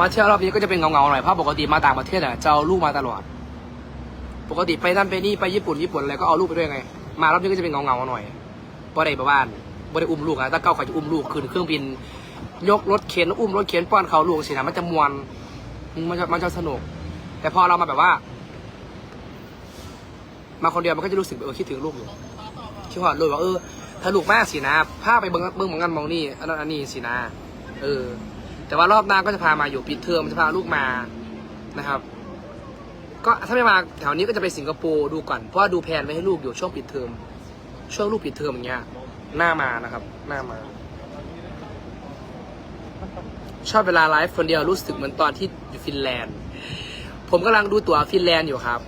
มาเที่ยวรอบนี้ก็จะเป็นเงาๆหน่อยเพราะปกติมาต่างประเทศอะจะเอาลูกมาตลอด ปกติไปนั่นไปนี่ไปญี่ปุ่นญี่ปุ่นอะไรก็เอาลูกไปด้วยไง มารอบนี้ก็จะเป็นเงาๆหน่อยบ่ได้ประบ้านบ่ได้อุ้มลูกอะถ้าเก้าใครจะอุ้มลูกขึ้นเครื่องบิน ยกรถเข็นอุ้มรถเข็นป้อนเขาลูกสินะมันจะมวนมันจะมันจะสนุก แต่พอเรามาแบบว่า มาคนเดียวมันก็จะรู้สึกเออคิดถึงลูกอยู่คิดว่าลูกว่าเออถ้าลูกมากสินะพาไปเบิ้งเบิ้งเหมือนกันมองนี่อันนั้นอันนี้สินะ เออ แต่ว่ารอบหน้าก็จะพามาอยู่ปิดเทอมจะพาลูกมานะครับ ก็ถ้าไม่มาแถวนี้ก็จะไปสิงคโปร์ดูก่อนเพราะว่าดูแผนไว้ให้ลูกอยู่ช่วงปิดเทอมช่วงลูกปิดเทอมอย่างเงี้ยหน้ามานะครับ หน้ามา ชอบเวลาไลฟ์คนเดียวรู้สึกเหมือนตอนที่อยู่ฟินแลนด์ ผมกำลังดูตั๋วฟินแลนด์อยู่ครับ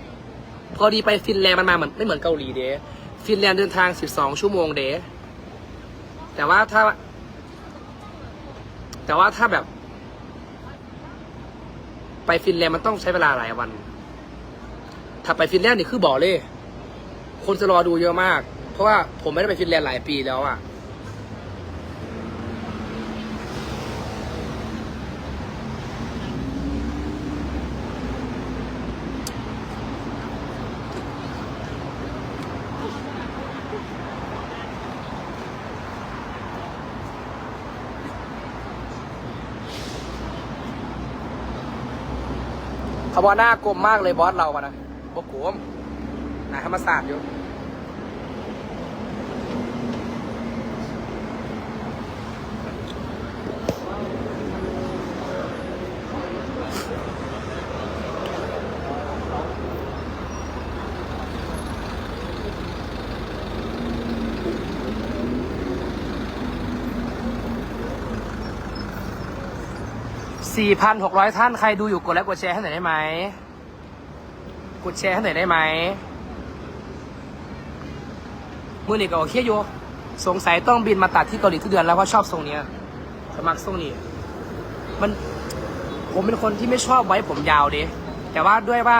พอดีไปฟินแลนด์มันมาเหมือนไม่เหมือนเกาหลีเด้ฟินแลนด์เดินทาง 12 ชั่วโมงเด้แต่ว่าถ้า แต่ว่าถ้าแบบ ไปฟินแลนด์มันต้องใช้เวลาหลายวัน ถ้าไปฟินแลนด์นี่คือบอกเลย คนจะรอดูเยอะมาก เพราะว่าผมไม่ได้ไปฟินแลนด์หลายปีแล้วอะ เขาบอกหน้ากลมมากเลยบอสเราอะนะบอกกลมหนาธรรมศาสตร์อยู่ สี่พันหกร้อยท่านใครดูอยู่กดไลค์กดแชร์ให้หน่อยได้ไหม กดแชร์ให้หน่อยได้ไหม มือนี่ก็โอเคอยู่สงสัยต้องบินมาตัดที่เกาหลีทุกเดือนแล้วเพราะชอบทรงเนี้ยสมัครทรงนี้ มันผมเป็นคนที่ไม่ชอบไว้ผมยาวด้แต่ว่าด้วยว่า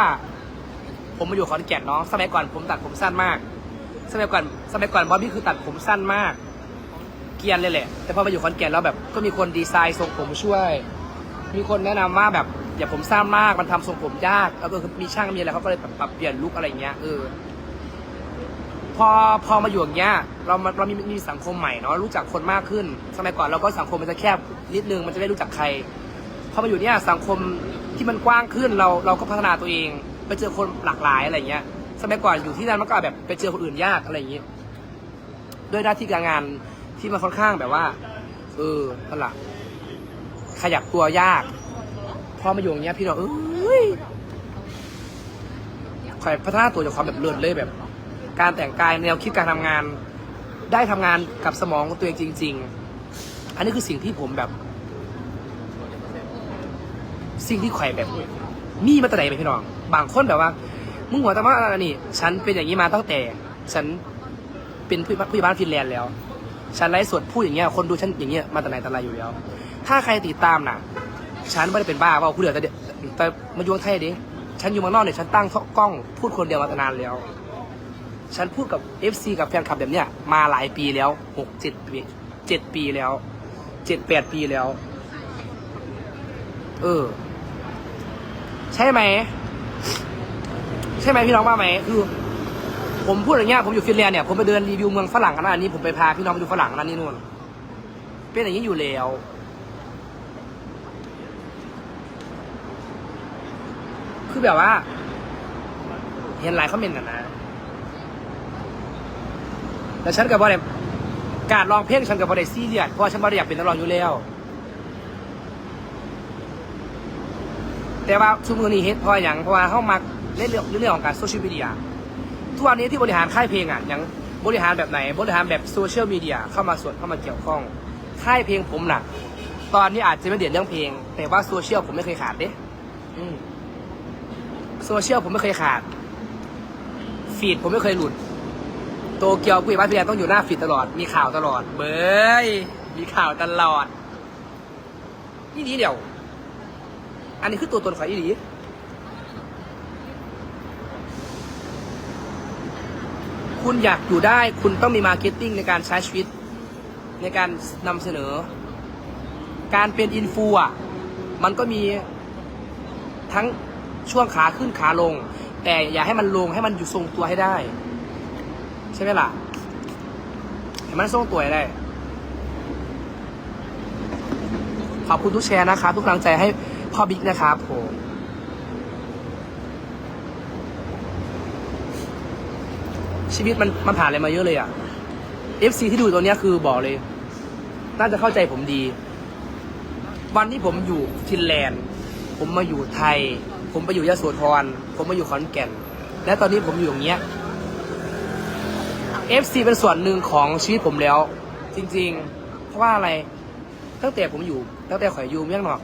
ผมมาอยู่ขอนแก่นเนาะสมัยก่อนผมตัดผมสั้นมาก สมัยก่อนสมัยก่อนบอบบี้คือตัดผมสั้นมาก เกียนเลยแหละ แต่พอมาอยู่ขอนแก่นแล้วแบบก็มีคนดีไซน์ทรงผมช่วย มีคนแนะนำว่าแบบอย่าผมสั้นมากมันทำทรงผมยากแล้วก็คือมีช่างมีอะไรเขาก็เลยแบบปรับเปลี่ยนลุคอะไรเงี้ยเออพอพอมาอยู่อย่างเงี้ยเรามาเรามีมีสังคมใหม่เนาะรู้จักคนมากขึ้น สมัยก่อนเราก็สังคมมันจะแคบนิดนึงมันจะไม่รู้จักใครพอมาอยู่เนี้ยสังคมที่มันกว้างขึ้นเราเราก็พัฒนาตัวเอง ไปเจอคนหลากหลายอะไรเงี้ย สมัยก่อนอยู่ที่นั่นมันก็แบบไปเจอคนอื่นยากอะไรอย่างเงี้ยด้วยหน้าที่การงานที่มันค่อนข้างแบบว่า เออนั่นแหละ ขยับตัวยาก พอมาอยู่อย่างเงี้ยพี่เราเอ้ยคอยพัฒนาตัวจากความแบบเลิศเลยแบบ การแต่งกายแนวคิดการทำงาน ได้ทำงานกับสมองของตัวเองจริง ๆ อันนี้คือสิ่งที่ผมแบบ สิ่งที่ข่อยแบบมีมาแต่ไหนไปพี่น้อง บางคนแบบว่า มึงหัวต่ว่าอันนี้ ฉันเป็นอย่างนี้มาตั้งแต่ ฉันเป็นผู้ผู้บ้านฟินแลนด์แล้ว ฉันไลฟ์สดพูดอย่างเงี้ย คนดูฉันอย่างเงี้ยมาแต่ไหนแต่ไรอยู่แล้ว ถ้าใครติดตามนะฉันไม่ได้เป็นบ้าว่าผู้เดียวแต่เด็กแต่มาอยู่เมืองไทยดิฉันอยู่เมืองนอกเนี่ยฉันตั้งกล้องพูดคนเดียวมาตั้งนานแล้ว ฉันพูดกับ FC กับแฟนคลับแบบเนี้ยมาหลายปีแล้วหกเจ็ดปีเจ็ดปีแล้วเจ็ดแปดปีแล้ว เออ ใช่ไหม ใช่ไหมพี่น้องว่าไหมคือผมพูดอย่างเงี้ยผมอยู่ฟินแลนด์เนี่ยผมไปเดินรีวิวเมืองฝรั่งอันนั้นอันนี้ผมไปพาพี่น้องไปดูฝรั่งอันนั้นนี่นู่นเป็นอย่างนี้อยู่แล้ว คือแบบว่า เห็นหลายคอมเมนต์นะนะแต่ฉันกับว่าเนี่ยการร้องเพลงฉันกับว่าได้ซีเรียสเพราะฉันไม่ได้อยากเป็นนักร้องอยู่แล้ว แต่ว่าช่วงนี้เฮ็ดเพราะอย่างเพราะว่าเข้ามาเล่นเรื่องเรื่องของการโซเชียลมีเดียทุกวันนี้ที่บริหารค่ายเพลงอะอย่างบริหารแบบไหน บริหารแบบโซเชียลมีเดียเข้ามาส่วนเข้ามาเกี่ยวข้องค่ายเพลงผมน่ะตอนนี้อาจจะไม่เด่นเรื่องเพลง แต่ว่าโซเชียลผมไม่เคยขาดเด้อืม โซเชียลผมไม่เคยขาด ฟีดผมไม่เคยหลุด โตเกียวกุยบ้านพี่แอนต้องอยู่หน้าฟีดตลอด มีข่าวตลอด เบยมีข่าวตลอด นี่ดีเดียว อันนี้คือตัวตนของอีหลีคุณอยากอยู่ได้ คุณต้องมีมาร์เก็ตติ้งในการใช้ชีวิต ในการนำเสนอ การเป็นอินฟูอะ มันก็มีทั้ง ช่วงขาขึ้นขาลง แต่อย่าให้มันลงให้มันอยู่ทรงตัวให้ได้ ใช่ไหมล่ะให้มันทรงตัวได้ ขอบคุณทุกแชร์นะครับ ทุกกำลังใจให้พ่อบิ๊กนะครับผมชีวิตมันมันผ่านอะไรมาเยอะเลยอะ่ะ FC ที่ดูตัวเนี้ยคือบอกเลย น่าจะเข้าใจผมดี วันที่ผมอยู่ฟินแลนด์ ผมมาอยู่ไทย ผมไปอยู่ยโสธรผมมาอยู่ขอนแก่น และตอนนี้ผมอยู่อย่างเงี้ย FC เป็นส่วนหนึ่งของชีวิตผมแล้ว จริงๆ เพราะว่าอะไรตั้งแต่ผมอยู่ตั้งแต่ข่อยอยู่เมืองนอก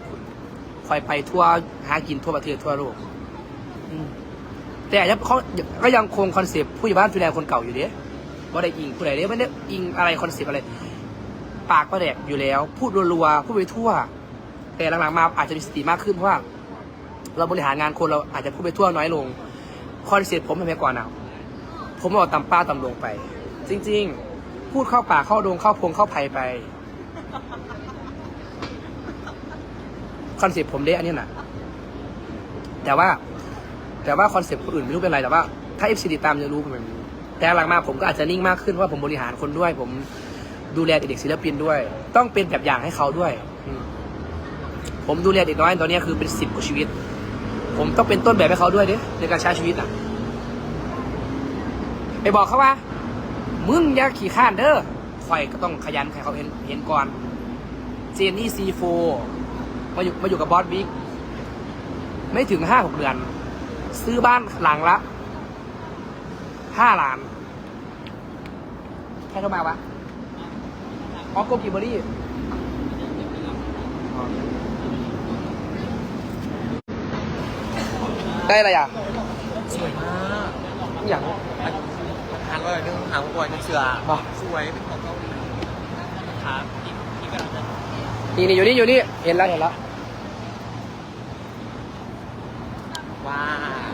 ข่อยไปทั่วหากินทั่วประเทศทั่วโลกแต่ยังเขาก็ยังคงคอนเซปต์ผู้ใหญ่บ้านฟินแลคนเก่าอยู่เด้ว่าได้อิงผู้ใดเด้ไม่ได้อิงอะไรคอนเซปต์อะไร ปากก็แดกอยู่แล้ว พูดรัวๆพูดไปทั่ว แต่หลังๆมาอาจจะมีสติมากขึ้นเพราะว่า เราบริหารงานคนเราอาจจะพูดไปทั่วน้อยลงคอนเซ็ปต์ผมทำไมก่อนอะผมบอกตำป้าตำลงไป จริง ๆ พูดเข้าป่าเข้าดงเข้าพงเข้าไผ่ไปคอนเซ็ปต์ผมเด้อันนี้น่ะแต่ว่า แต่ว่าคอนเซ็ปต์คนอื่นไม่รู้เป็นไรแต่ว่าถ้าเอฟซีติดตามจะรู้ผมแต่หลังมาผมก็อาจจะนิ่งมากขึ้นเพราะว่าผมบริหารคนด้วย ผมดูแลเด็กศิลปินด้วย ต้องเป็นแบบอย่างให้เขาด้วย ผมดูแลเด็กน้อยตอนนี้คือเป็นสิบกว่าชีวิต ผมต้องเป็นต้นแบบให้เขาด้วยเด้ในการใช้ชีวิตอะไปบอกเขาว่า มึงอย่าขี่ข้านเด้อคอยก็ต้องขยันให้เขาเห็นเห็นก่อน เจนนี่ซีโฟมาอยู่มาอยู่กับบอสบิ๊กไม่ถึงห้าหกเดือน ซื้อบ้านหลังละห้าล้านใครโทรมาวะออโกกิเบอรี่ ได้อะไรอะ สวยมากอย่างทานว่าเรื่องหางบอยนักเสือป่ะ สวยเป็นของเกาหลีครับที่ที่กำลังจะนี่นี่อยู่นี่อยู่นี่ เห็นแล้วเห็นแล้วว้าว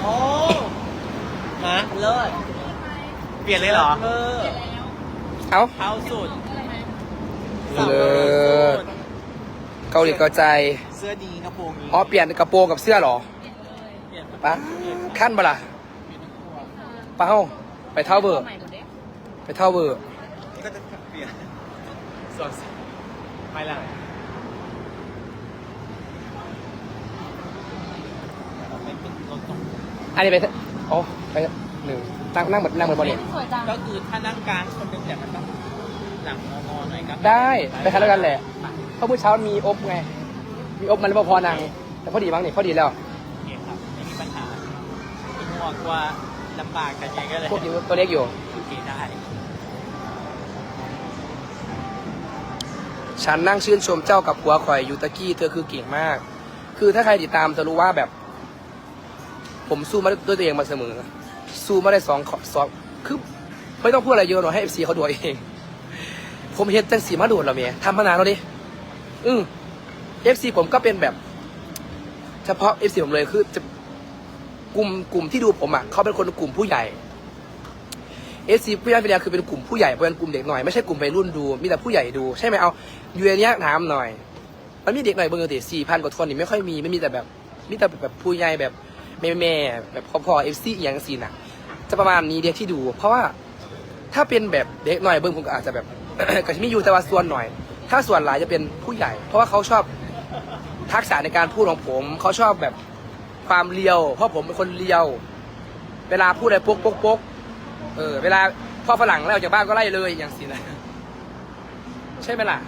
โอ้ฮะเลิศ เปลี่ยนเลยเหรอเออเอาเท้าสุดเลิศเกาหลีเกาใจ เสื้อดีกระโปรงนี้อ๋อเปลี่ยนกระโปรงกับเสื้อเหรอเปลี่ยนปะขั้นปะล่ะปะเฮ้าไปเท่าเบอร์ ไปเท่าเบอร์ก็จะเปลี่ยนสวมสิไปละอันนี้ไปเถอะอ๋อไป เถอะหนึ่งนั่งนั่งเหมือนนั่งเหมือนบอลเนี่ยสวยจังก็คือถ้านั่งกลางคนหนึงแต่มันต้องหลังงอๆหน่อยครับได้ไปคันแล้วกันแหละเพราะเมื่อเช้ามีอบไง มีอบมันเลยพอนั่งแต่พอดีมั้งนี่พอดีแล้วโอเคครับไม่มีปัญหาเป็นห่วงกลัว่าลำบากกันยังไงก็เลยพวกนี้ตัวเล็กอยู่ โอเคได้ฉันนั่งชื่นชมเจ้ากับผัวข่อยยูตะกี้เธอคือเก่งมาก คือถ้าใครติดตามจะรู้ว่าแบบ ผมสู้มาด้วยตัวเองมาเสมอ สู้มาได้สองขอสองคือไม่ต้องพูดอะไรเยอะหรอกให้เอฟซีเขาดูเอาเองผมเห็นจังสีมาโดดแล้วเมียทำมานานแล้วดิอือเอฟซีผมก็เป็นแบบ เฉพาะเอฟซีผมเลยคือจะกลุ่มกลุ่มที่ดูผมอะเขาเป็นคนกลุ่มผู้ใหญ่เอฟซีผู้ใหญ่เป็นคือเป็นกลุ่มผู้ใหญ่เป็นกลุ่มเด็กหน่อยไม่ใช่กลุ่มวัยรุ่นดูมีแต่ผู้ใหญ่ดูใช่ไหมเอาอยู่ในเนี้ยถามหน่อย มันมีเด็กหน่อยเบอร์ติสี่พันกว่าคนนี่ไม่ค่อยมีไม่มีแต่แบบมีแต่แบบผู้ใหญ่แบบแม่แม่แบบพ่อๆเอฟซีอย่างสีน่ะ จะประมาณนี้เด็กที่ดู เพราะว่าถ้าเป็นแบบเด็กหน่อยเบิ้งผมก็อาจจะแบบ ก็จะมีอยู่แต่ว่าส่วนหน่อย ถ้าส่วนหลายจะเป็นผู้ใหญ่ เพราะว่าเขาชอบทักษะในการพูดของผม เขาชอบแบบความเลียว เพราะผมเป็นคนเลียว เวลาพูดอะไรปกปกปกเออ เวลาพ่อฝรั่งไล่ออกจากบ้านก็ไล่เลยอย่างสินะใช่ไหมล่ะ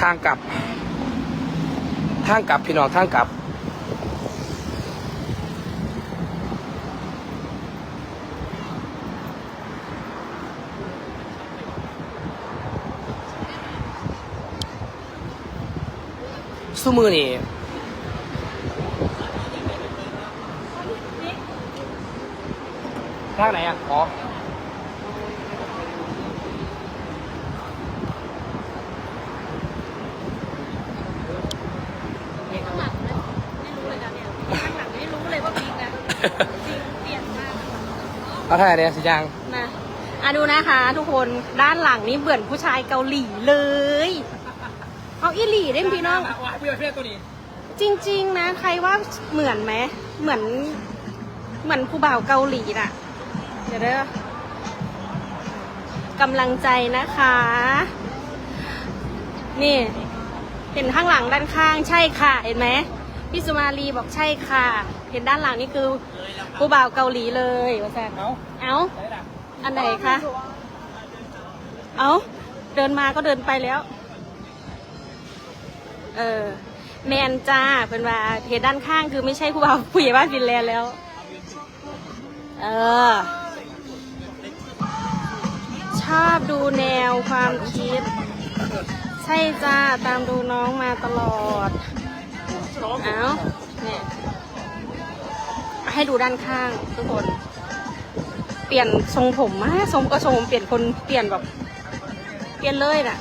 ทางกลับ ทางกลับพี่น้องทางกลับ สู้มือนี่ทางไหนอะอ๋อ เอาเท่าไหร่เนี่ยสิจังนะอะดูนะคะ ทุกคนด้านหลังนี่เหมือนผู้ชายเกาหลีเลย เอาอีหลีได้ไหมพี่น้อง ว่าพี่เพื่อนตัวนี้จริง ๆ นะ ใครว่าเหมือนไหมเหมือน เหมือนผู้บ่าวเกาหลีน่ะ เดี๋ยวเด้อกำลังใจนะคะ นี่ เห็นข้างหลังด้านข้างใช่ค่ะ เห็นไหม พี่สุมาลีบอกใช่ค่ะ เห็นด้านหลังนี่คือผู้บ่าวเกาหลีเลยว่าแซ่เอาเอาได้ละอันไหนคะเอาเดินมาก็เดินไปแล้ว เออแมนจ้าเป็นว่าเพจด้านข้างคือไม่ใช่ผู้บ่าวผู้ใหญ่บ้านฟินแลนด์แล้ว เออ ชอบดูแนวความคิด ใช่จ้าตามดูน้องมาตลอด เอาเนี่ยให้ดูด้านข้างทุกคน เปลี่ยนทรงผมมาทรงก็ทรงเปลี่ยนคนเปลี่ยนแบบ เปลี่ยนเลยน่ะ